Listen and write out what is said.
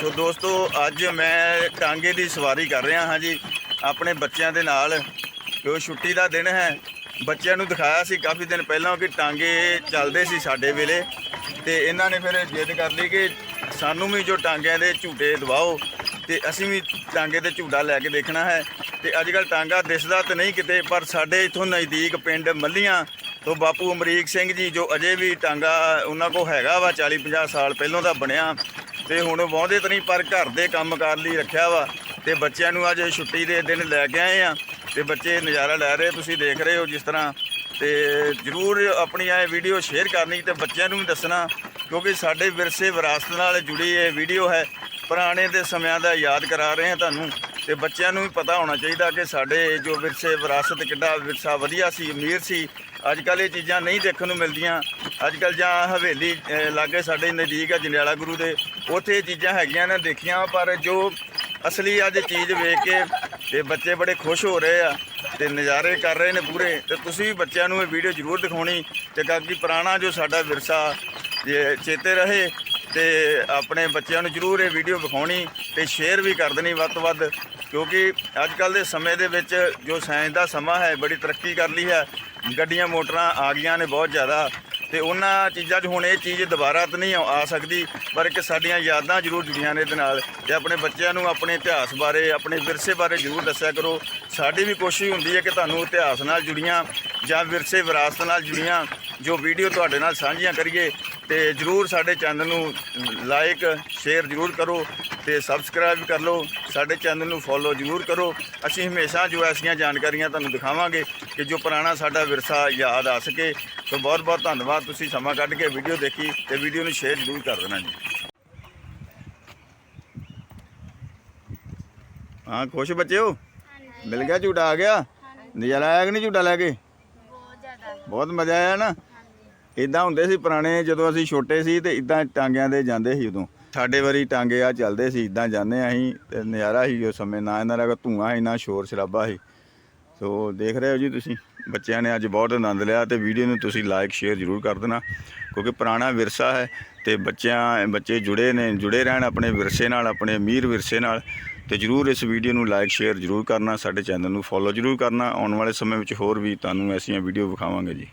ਸੋ ਦੋਸਤੋ, ਅੱਜ ਮੈਂ ਟਾਂਗੇ ਦੀ ਸਵਾਰੀ ਕਰ ਰਿਹਾ ਹਾਂ ਜੀ। ਆਪਣੇ ਬੱਚਿਆਂ ਦੇ ਨਾਲ। ਜੋ ਛੁੱਟੀ ਦਾ ਦਿਨ ਹੈ, ਬੱਚਿਆਂ ਨੂੰ ਦਿਖਾਇਆ ਸੀ ਕਾਫੀ ਦਿਨ ਪਹਿਲਾਂ ਕਿ ਟਾਂਗੇ ਚੱਲਦੇ ਸੀ ਸਾਡੇ ਵੇਲੇ। ਤੇ ਇਹਨਾਂ ਨੇ ਫਿਰ ਜਿੱਦ ਕਰ ਲਈ ਕਿ ਸਾਨੂੰ ਵੀ ਜੋ ਟਾਂਗਿਆਂ ਦੇ ਝੂਟੇ ਦਵਾਓ ਤੇ ਅਸੀਂ ਵੀ ਟਾਂਗੇ ਤੇ ਝੂਟਾ ਲੈ ਕੇ ਦੇਖਣਾ ਹੈ। ਤੇ ਅੱਜ ਕੱਲ ਟਾਂਗਾ ਦਿਸਦਾ ਤੇ ਨਹੀਂ ਕਿਤੇ, ਪਰ ਸਾਡੇ ਇਥੋਂ ਨਜ਼ਦੀਕ ਪਿੰਡ ਮੱਲੀਆਂ ਤੋਂ ਬਾਪੂ ਅਮਰੀਕ ਸਿੰਘ ਜੀ, ਜੋ ਅਜੇ ਵੀ ਟਾਂਗਾ ਉਹਨਾਂ ਕੋ ਹੈਗਾ ਵਾ 40 50 ਸਾਲ ਪਹਿਲਾਂ ਦਾ ਬਣਿਆ। ਤੇ ਹੁਣ ਵਾਹੁੰਦੇ ਤਾਂ ਨਹੀਂ, ਪਰ ਘਰ ਦੇ ਕੰਮ ਕਰ ਲਈ ਰੱਖਿਆ ਵਾ। ਤੇ ਬੱਚਿਆਂ ਨੂੰ ਅੱਜ ਛੁੱਟੀ ਦੇ ਦਿਨ ਲੈ ਕੇ ਆਏ ਆ। ਤੇ ਬੱਚੇ ਨਜ਼ਾਰਾ ਲੈ ਰਹੇ, ਤੁਸੀਂ ਦੇਖ ਰਹੇ ਹੋ ਜਿਸ ਤਰ੍ਹਾਂ। ਤੇ ਜਰੂਰ ਆਪਣੀ ਇਹ ਵੀਡੀਓ ਸ਼ੇਅਰ ਕਰਨੀ ਤੇ ਬੱਚਿਆਂ ਨੂੰ ਵੀ ਦੱਸਣਾ, ਕਿਉਂਕਿ ਸਾਡੇ ਵਿਰਸੇ ਵਿਰਾਸਤ ਨਾਲ ਜੁੜੀ ਇਹ ਵੀਡੀਓ ਹੈ। ਪੁਰਾਣੇ ਦੇ ਸਮਿਆਂ ਦਾ ਯਾਦ ਕਰਾ ਰਹੇ ਹਾਂ ਤੁਹਾਨੂੰ। ਤੇ ਬੱਚਿਆਂ ਨੂੰ ਵੀ ਪਤਾ ਹੋਣਾ ਚਾਹੀਦਾ ਕਿ ਸਾਡੇ ਜੋ ਵਿਰਸੇ ਵਿਰਾਸਤ ਕਿੱਡਾ ਵਿਰਸਾ ਵਧੀਆ ਸੀ ਅਮੀਰ ਸੀ ਅੱਜ ਕੱਲ ਇਹ ਚੀਜ਼ਾਂ ਨਹੀਂ ਦੇਖਣ ਨੂੰ ਮਿਲਦੀਆਂ। ਅੱਜ ਕੱਲ ਜਾਂ ਹਵੇਲੀ ਅਹ, ਲਾਗੇ ਸਾਡੇ ਨਜ਼ਦੀਕ ਆ ਜੰਡਿਆਲਾ ਗੁਰੂ ਦੇ ਉੱਥੇ ਇਹ ਚੀਜ਼ਾਂ ਹੈਗੀਆਂ ਨੇ ਦੇਖੀਆਂ ਪਰ ਜੋ ਅਸਲੀ ਅੱਜ ਚੀਜ਼ ਵੇਖ ਕੇ ਤੇ ਬੱਚੇ ਬੜੇ ਖੁਸ਼ ਹੋ ਰਹੇ ਆ ਤੇ ਨਜ਼ਾਰੇ ਕਰ ਰਹੇ ਨੇ ਪੂਰੇ। ਤੇ ਤੁਸੀਂ ਵੀ ਬੱਚਿਆਂ ਨੂੰ ਇਹ ਵੀਡੀਓ ਜ਼ਰੂਰ ਦਿਖਾਉਣੀ ਤੇ ਕਾਕੀ ਪੁਰਾਣਾ ਜੋ ਸਾਡਾ ਵਿਰਸਾ ਚੇਤੇ ਰਹੇ ਤੇ ਆਪਣੇ ਬੱਚਿਆਂ ਨੂੰ ਜ਼ਰੂਰ ਇਹ ਵੀਡੀਓ ਵਿਖਾਉਣੀ ਤੇ ਸ਼ੇਅਰ ਵੀ ਕਰ ਦੇਣੀ ਵੱਧ ਤੋਂ ਵੱਧ। ਕਿਉਂਕਿ ਅੱਜ ਕੱਲ ਦੇ ਸਮੇਂ ਦੇ ਵਿੱਚ ਜੋ ਸਾਇੰਸ ਦਾ ਸਮਾਂ ਹੈ, ਬੜੀ ਤਰੱਕੀ ਕਰ ਲਈ ਹੈ। ਗੱਡੀਆਂ, ਮੋਟਰਾਂ ਆ ਗਈਆਂ ਨੇ ਬਹੁਤ ਜ਼ਿਆਦਾ ਤੇ ਉਹਨਾਂ ਚੀਜ਼ਾਂ 'ਚ ਹੁਣ ਇਹ ਚੀਜ਼ ਦੁਬਾਰਾ ਤਾਂ ਨਹੀਂ ਆ ਸਕਦੀ, ਪਰ ਇੱਕ ਸਾਡੀਆਂ ਯਾਦਾਂ ਜ਼ਰੂਰ ਜੁੜੀਆਂ ਨੇ ਇਹਦੇ ਨਾਲ ਤੇ ਆਪਣੇ ਬੱਚਿਆਂ ਨੂੰ ਆਪਣੇ ਇਤਿਹਾਸ ਬਾਰੇ, ਆਪਣੇ ਵਿਰਸੇ ਬਾਰੇ ਜ਼ਰੂਰ ਦੱਸਿਆ ਕਰੋ। ਸਾਡੀ ਵੀ ਕੋਸ਼ਿਸ਼ ਹੁੰਦੀ ਹੈ ਕਿ ਤੁਹਾਨੂੰ ਇਤਿਹਾਸ ਨਾਲ ਜੁੜੀਆਂ ਜਾਂ ਵਿਰਸੇ ਵਿਰਾਸਤ ਨਾਲ ਜੁੜੀਆਂ ਜੋ ਵੀਡੀਓ ਤੁਹਾਡੇ ਨਾਲ ਸਾਂਝੀਆਂ ਕਰੀਏ ਤੇ ਜਰੂਰ ਸਾਡੇ ਚੈਨਲ ਨੂੰ ਲਾਈਕ ਸ਼ੇਅਰ ਜਰੂਰ ਕਰੋ ਤੇ ਸਬਸਕ੍ਰਾਈਬ ਕਰ ਲਓ। ਸਾਡੇ ਚੈਨਲ ਨੂੰ ਫੋਲੋ ਜਰੂਰ ਕਰੋ। ਅਸੀਂ ਹਮੇਸ਼ਾ ਜੋ ਐਸੀਆਂ ਜਾਣਕਾਰੀਆਂ ਤੁਹਾਨੂੰ ਦਿਖਾਵਾਂਗੇ ਕਿ ਜੋ ਪੁਰਾਣਾ ਸਾਡਾ ਵਿਰਸਾ ਯਾਦ ਆ ਸਕੇ। ਸੋ ਬਹੁਤ ਬਹੁਤ ਧੰਨਵਾਦ। ਤੁਸੀਂ ਸਮਾਂ ਕੱਢ ਕੇ ਵੀਡੀਓ ਦੇਖੀ ਤੇ ਵੀਡੀਓ ਨੂੰ ਸ਼ੇਅਰ ਜਰੂਰ ਕਰ ਦੇਣਾ ਜੀ। ਹਾਂ, ਖੁਸ਼ ਬੱਚਿਓ ਮਿਲ ਗਿਆ ਝੂਟਾ ਆ ਗਿਆ? ਨਜ਼ਾਰਾ ਆਇਆ ਕਿ ਨਹੀਂ ਝੂਟਾ ਲੈ ਕੇ? ਬਹੁਤ ਮਜ਼ਾ ਆਇਆ ਨਾ? ਇਦਾਂ ਹੁੰਦੇ ਸੀ ਪੁਰਾਣੇ ਜਦੋਂ ਅਸੀਂ ਛੋਟੇ ਸੀ ਤੇ ਇਦਾਂ ਟਾਂਗਿਆਂ ਦੇ ਜਾਂਦੇ ਸੀ ਉਦੋਂ। ਸਾਡੇ ਵਾਰੀ ਟਾਂਗੇ ਆ ਚੱਲਦੇ ਸੀ ਇਦਾਂ ਜਾਂਦੇ ਅਸੀਂ ਤੇ ਨਜ਼ਾਰਾ ਸੀ ਉਸ ਸਮੇਂ ਨਾ ਇਹਨਾਂ ਦਾ ਧੂਆਂ ਸੀ ਨਾ ਸ਼ੋਰ ਸ਼ਰਾਬਾ ਸੀ। ਸੋ ਦੇਖ ਰਹੇ ਹੋ ਜੀ ਤੁਸੀਂ ਬੱਚਿਆਂ ਨੇ ਅੱਜ ਬਹੁਤ ਆਨੰਦ ਲਿਆ ਤੇ ਵੀਡੀਓ ਨੂੰ ਤੁਸੀਂ ਲਾਈਕ ਸ਼ੇਅਰ ਜ਼ਰੂਰ ਕਰ ਦੇਣਾ ਕਿਉਂਕਿ ਪੁਰਾਣਾ ਵਿਰਸਾ ਹੈ ਤੇ ਬੱਚਿਆਂ ਬੱਚੇ ਜੁੜੇ ਨੇ ਜੁੜੇ ਰਹਿਣ ਆਪਣੇ ਵਿਰਸੇ ਨਾਲ ਆਪਣੇ ਅਮੀਰ ਵਿਰਸੇ ਨਾਲ। ਤੇ ਜਰੂਰ ਇਸ ਵੀਡੀਓ ਨੂੰ ਲਾਈਕ ਸ਼ੇਅਰ ਜ਼ਰੂਰ ਕਰਨਾ, ਸਾਡੇ ਚੈਨਲ ਨੂੰ ਫੋਲੋ ਜ਼ਰੂਰ ਕਰਨਾ। ਆਉਣ ਵਾਲੇ ਸਮੇਂ ਵਿੱਚ ਹੋਰ ਵੀ ਤੁਹਾਨੂੰ ਐਸੀਆਂ ਵੀਡੀਓ ਵਿਖਾਵਾਂਗੇ ਜੀ।